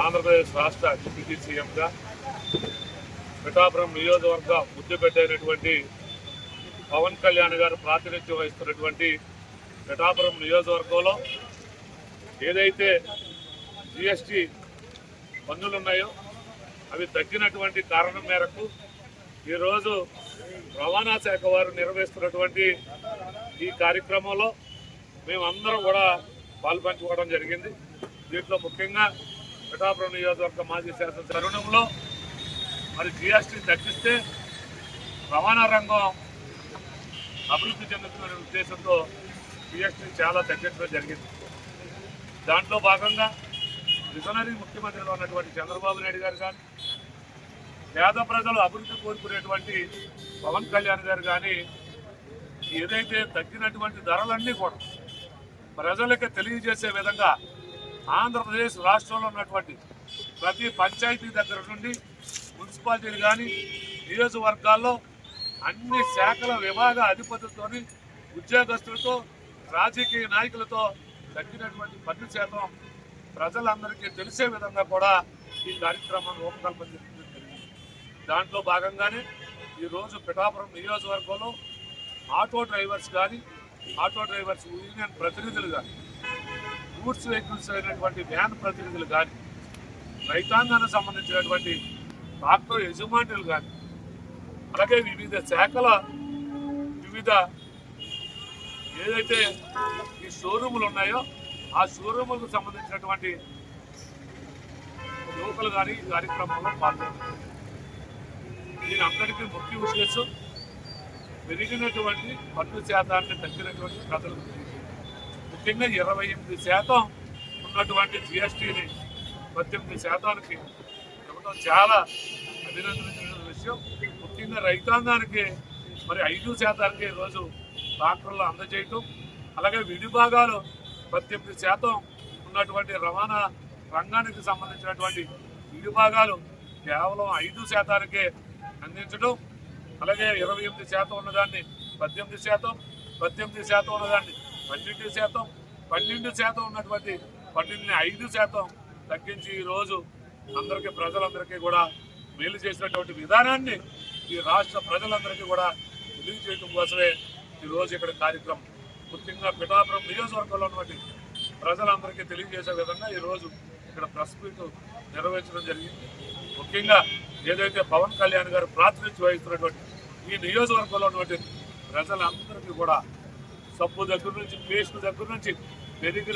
ఆంధ్రప్రదేశ్ రాష్ట్ర డిప్యూటీ సీఎంగా పిఠాపురం నియోజకవర్గ ముద్దు పెట్టైనటువంటి పవన్ కళ్యాణ్ గారు ప్రాతినిధ్యం వహిస్తున్నటువంటి పిఠాపురం నియోజకవర్గంలో ఏదైతే జిఎస్టి పన్నులు ఉన్నాయో అవి తగ్గినటువంటి కారణం మేరకు ఈరోజు రవాణా శాఖ వారు నిర్వహిస్తున్నటువంటి ఈ కార్యక్రమంలో మేమందరం కూడా పాల్పంచుకోవడం జరిగింది. దీంట్లో ముఖ్యంగా పిఠాపురం నియోజకవర్గ మాజీ శాసన తరుణంలో మరి జిఎస్టీ తగ్గిస్తే రవాణా రంగం అభివృద్ధి చెందుతున్న ఉద్దేశంతో జిఎస్టీ చాలా తగ్గించడం జరిగింది. దాంట్లో భాగంగా విజనరీ ముఖ్యమంత్రిగా ఉన్నటువంటి చంద్రబాబు నాయుడు గారు కానీ పేద ప్రజలు అభివృద్ధి కోరుకునేటువంటి పవన్ కళ్యాణ్ గారు కానీ ఏదైతే తగ్గినటువంటి ధరలన్నీ కూడా ప్రజలకు తెలియజేసే విధంగా ఆంధ్రప్రదేశ్ రాష్ట్రంలో ఉన్నటువంటి ప్రతి పంచాయతీ దగ్గర నుండి మున్సిపాలిటీలు కానీ నియోజకవర్గాల్లో అన్ని శాఖల విభాగ అధిపతులతోని ఉద్యోగస్తులతో రాజకీయ నాయకులతో తగ్గినటువంటి పన్ను శాతం ప్రజలందరికీ తెలిసే విధంగా కూడా ఈ కార్యక్రమం రూపకల్పన జరిగింది. దాంట్లో భాగంగానే ఈరోజు పిఠాపురం నియోజకవర్గంలో ఆటో డ్రైవర్స్ కానీ ఆటో డ్రైవర్స్ యూనియన్ ప్రతినిధులు కానీ గూడ్స్ వెహికల్స్ అయినటువంటి వ్యాన్ ప్రతినిధులు కానీ రైతాంగానికి సంబంధించినటువంటి ట్రాక్టర్ యజమానులు కానీ అలాగే వివిధ శాఖల వివిధ ఏదైతే ఈ షోరూములు ఉన్నాయో ఆ షోరూములకు సంబంధించినటువంటి యువకులు కానీ ఈ కార్యక్రమంలో పాల్గొన్నారు దీని అందరికీ ముఖ్య ఉద్దేశం పెరిగినటువంటి పన్ను శాతాన్ని తగ్గినటువంటి కథలు ముఖ్యంగా ఇరవై ఎనిమిది శాతం ఉన్నటువంటి జిఎస్టీని పద్దెనిమిది శాతానికి ఇవ్వడం చాలా అభినందించిన విషయం. ముఖ్యంగా రైతాంగానికి మరి ఐదు శాతానికి ఈరోజు ట్రాక్టర్లు అందజేయటం అలాగే విడిభాగాలు పద్దెనిమిది శాతం ఉన్నటువంటి రవాణా రంగానికి సంబంధించినటువంటి విడిభాగాలు కేవలం ఐదు శాతానికే అందించడం అలాగే ఇరవై ఎనిమిది శాతం ఉన్నదాన్ని పద్దెనిమిది శాతం పద్దెనిమిది శాతం ఉన్నదాన్ని పన్నెండు శాతం పన్నెండు శాతం ఉన్నటువంటి పన్నెండుని ఐదు శాతం తగ్గించి ఈరోజు అందరికీ ప్రజలందరికీ కూడా మేలు చేసినటువంటి విధానాన్ని ఈ రాష్ట్ర ప్రజలందరికీ కూడా తెలియజేయడం కోసమే ఈరోజు ఇక్కడ కార్యక్రమం. ముఖ్యంగా పిఠాపురం నియోజకవర్గంలో ఉన్నటువంటి ప్రజలందరికీ తెలియజేసే విధంగా ఈరోజు ఇక్కడ ప్రెస్ మీట్ నిర్వహించడం జరిగింది. ముఖ్యంగా ఏదైతే పవన్ కళ్యాణ్ గారు ప్రాతినిధ్యం వహిస్తున్నటువంటి ఈ నియోజకవర్గంలో ఉన్నటువంటి ప్రజలందరికీ కూడా సబ్బు దగ్గర నుంచి పేస్ట్ దగ్గర నుంచి పెరిగిన